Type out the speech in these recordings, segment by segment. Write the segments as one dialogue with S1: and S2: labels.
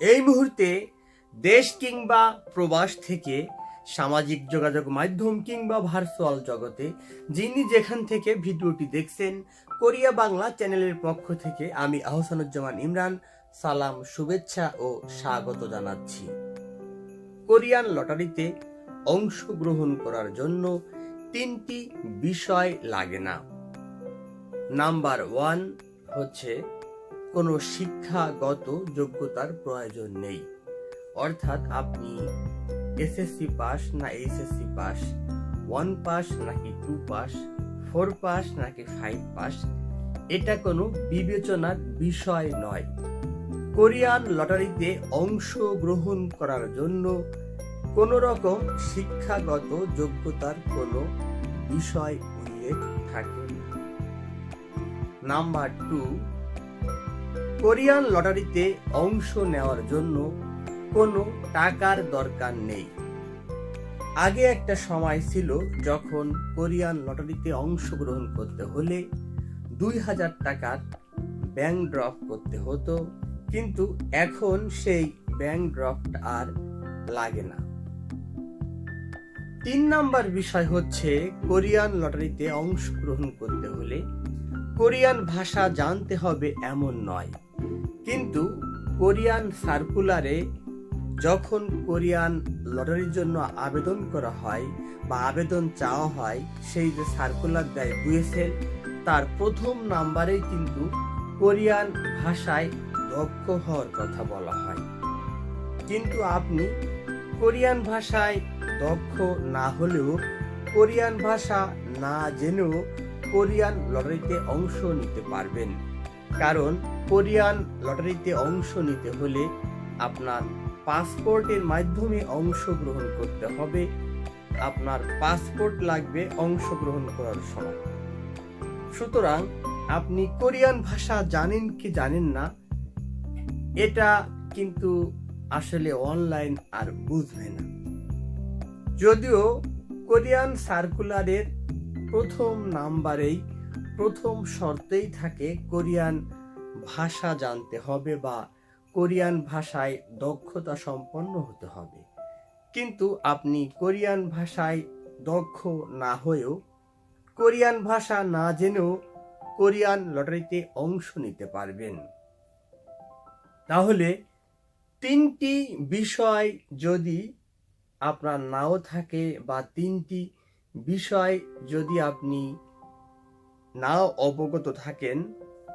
S1: এই মুহূর্তে দেশ কিংবা প্রবাস থেকে সামাজিক যোগাযোগ মাধ্যম কিংবা ভার্চুয়াল জগতে যিনি যেখান থেকে ভিডিওটি দেখছেন, কোরিয়া বাংলা চ্যানেলের পক্ষ থেকে আমি আহসানুজ্জামান ইমরান সালাম, শুভেচ্ছা ও স্বাগত জানাচ্ছি। কোরিয়ান লটারিতে অংশগ্রহণ করার জন্য তিনটি বিষয় লাগে না। নাম্বার ওয়ান হচ্ছে কোনো শিক্ষাগত যোগ্যতার প্রয়োজন নেই। অর্থাৎ আপনি এসএসসি পাস না এইচএসসি পাস, ওয়ান পাস নাকি টু পাস, ফোর পাস নাকি ফাইভ পাস, এটা কোনো বিবেচনার বিষয় নয়। কোরিয়ান লটারিতে অংশগ্রহণ করার জন্য কোনো রকম শিক্ষাগত যোগ্যতার কোনো বিষয় উল্লেখ থাকে নাম্বার টু কোরিয়ান লটারিতে অংশ নেওয়ার জন্য কোনো টাকার দরকার নেই। আগে একটা সময় ছিল যখন কোরিয়ান লটারিতে অংশগ্রহণ করতে হলে দুই হাজার টাকার ব্যাংক ড্রপ করতে হতো, কিন্তু এখন সেই ব্যাংক ড্রপটা আর লাগে না। তিন নাম্বার বিষয় হচ্ছে কোরিয়ান লটারিতে অংশগ্রহণ করতে হলে কোরিয়ান ভাষা জানতে হবে এমন নয়। কিন্তু কোরিয়ান সার্কুলারে যখন কোরিয়ান লটারির জন্য আবেদন করা হয় বা আবেদন চাওয়া হয়, সেই যে সার্কুলার দেয় বুয়েসেল, তার প্রথম নাম্বারেই কিন্তু কোরিয়ান ভাষায় দক্ষ হওয়ার কথা বলা হয়। কিন্তু আপনি কোরিয়ান ভাষায় দক্ষ না হলেও কোরিয়ান ভাষা না জেনেও কোরিয়ান লটারিতে অংশ নিতে পারবেন। কারণ কোরিয়ান লটারিতে অংশ নিতে হলে আপনার পাসপোর্টের মাধ্যমে অংশগ্রহণ করতে হবে। আপনার পাসপোর্ট লাগবে অংশগ্রহণ করার সময়। সুতরাং আপনি কোরিয়ান ভাষা জানেন কি জানেন না, এটা কিন্তু আসলে অনলাইন আর বুঝবে না। যদিও কোরিয়ান সার্কুলারের প্রথম নাম্বারেই প্রথম শর্তেই থাকে কোরিয়ান ভাষা জানতে হবে বা কোরিয়ান ভাষায় দক্ষতা সম্পন্ন হতে হবে। কিন্তু আপনি কোরিয়ান ভাষায় দক্ষ না হয়েও কোরিয়ান ভাষা না জেনেও কোরিয়ান লটারিতে অংশ নিতে পারবেন। তাহলে তিনটি বিষয় যদি আপনার নাও থাকে বা তিনটি বিষয় যদি আপনি নাও অবগত থাকেন,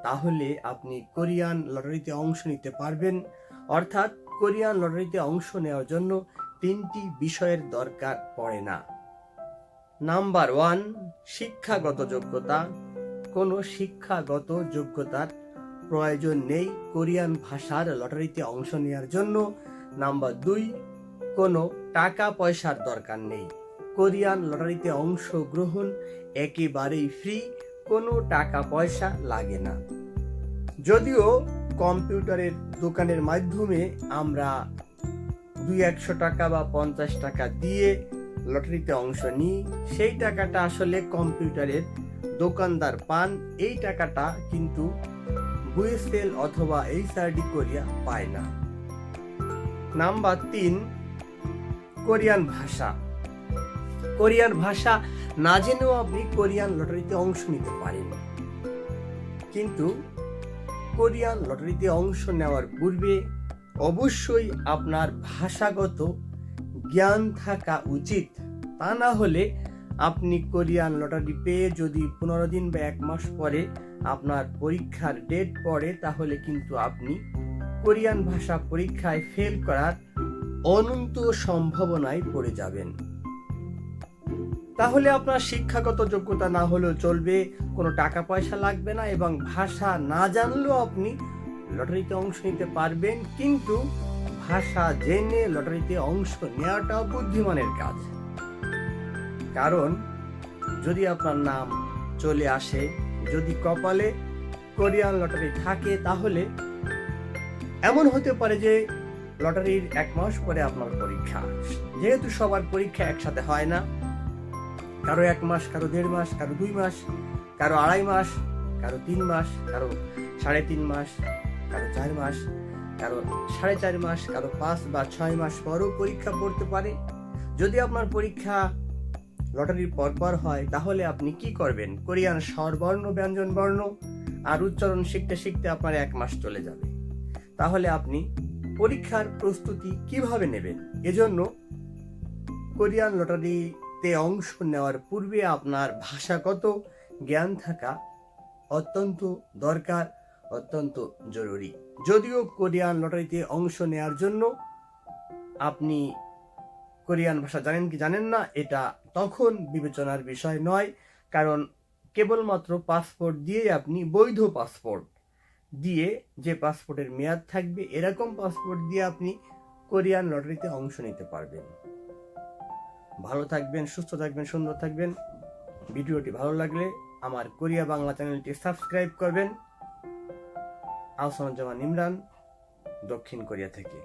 S1: তাহলে আপনি কোরিয়ান লটারিতে অংশ নিতে পারবেন। অর্থাৎ কোরিয়ান লটারিতে অংশ নেওয়ার জন্য তিনটি বিষয়ের দরকার পড়ে না। নাম্বার ওয়ান, শিক্ষাগত যোগ্যতা। কোনো শিক্ষাগত যোগ্যতার প্রয়োজন নেই কোরিয়ান ভাষার লটারিতে অংশ নেওয়ার জন্য। নাম্বার দুই, কোনো টাকা পয়সার দরকার নেই। কোরিয়ান লটারিতে অংশগ্রহণ একেবারেই ফ্রি কোনো টাকা পয়সা লাগে না। যদিও কম্পিউটারের দোকানের মাধ্যমে আমরা দুই একশো টাকা বা পঞ্চাশ টাকা দিয়ে লটারিতে অংশ নিই, সেই টাকাটা আসলে কম্পিউটারের দোকানদার পান। এই টাকাটা কিন্তু বুয়েসেল অথবা এইচআরডি কোরিয়া পায় না। নাম্বার তিন, কোরিয়ান ভাষা। কোরিয়ান ভাষা না জেনেও আপনি কোরিয়ান লটারিতে অংশ নিতে পারেন। কিন্তু কোরিয়ান লটারিতে অংশ নেওয়ার পূর্বে অবশ্যই আপনার ভাষাগত জ্ঞান থাকা উচিত। তা না হলে আপনি কোরিয়ান লটারি পেয়ে যদি পনেরো দিন বা এক মাস পরে আপনার পরীক্ষার ডেট পড়ে, তাহলে কিন্তু আপনি কোরিয়ান ভাষা পরীক্ষায় ফেল করার অনন্ত সম্ভাবনায় পড়ে যাবেন। তাহলে আপনার শিক্ষাগত যোগ্যতা না হলেও চলবে, কোনো টাকা পয়সা লাগবে না এবং ভাষা না জানলেও আপনি লটারিতে অংশ নিতে পারবেন, কিন্তু ভাষা জেনে লটারিতে অংশ নেওয়াটাও বুদ্ধিমানের কাজ। কারণ যদি আপনার নাম চলে আসে, যদি কপালে কোরিয়ান লটারি থাকে, তাহলে এমন হতে পারে যে লটারির এক মাস পরে আপনার পরীক্ষা। যেহেতু সবার পরীক্ষা একসাথে হয় না কারও এক মাস, কারও দেড় মাস, কারও দুই মাস, কারও আড়াই মাস, কারও তিন মাস, কারও সাড়ে তিন মাস, কারও চার মাস, কারও সাড়ে চার মাস, কারও পাঁচ বা ছয় মাস পরও পরীক্ষা পড়তে পারে। যদি আপনার পরীক্ষা লটারির পরপর হয়, তাহলে আপনি কি করবেন? কোরিয়ান স্বরবর্ণ ব্যঞ্জন বর্ণ আর উচ্চারণ শিখতে শিখতে আপনার এক মাস চলে যাবে। তাহলে আপনি পরীক্ষার প্রস্তুতি কীভাবে নেবেন? এজন্য কোরিয়ান লটারিতে অংশ নেওয়ার পূর্বে আপনার ভাষাগত জ্ঞান থাকা অত্যন্ত দরকার, অত্যন্ত জরুরি। যদিও কোরিয়ান লটারিতে অংশ নেওয়ার জন্য আপনি কোরিয়ান ভাষা জানেন কি জানেন না, এটা তখন বিবেচনার বিষয় নয়, কারণ কেবলমাত্র পাসপোর্ট দিয়ে আপনি বৈধ পাসপোর্ট দিয়ে যে পাসপোর্টের মেয়াদ থাকবে, এরকম পাসপোর্ট দিয়ে আপনি কোরিয়ান লটারিতে অংশ নিতে পারবেন। ভালো থাকবেন, সুস্থ থাকবেন, সুন্দর থাকবেন। ভিডিওটি ভালো লাগলে আমার কোরিয়া বাংলা চ্যানেলটি সাবস্ক্রাইব করবেন। আহসানুজ্জামান ইমরান, দক্ষিণ কোরিয়া থেকে।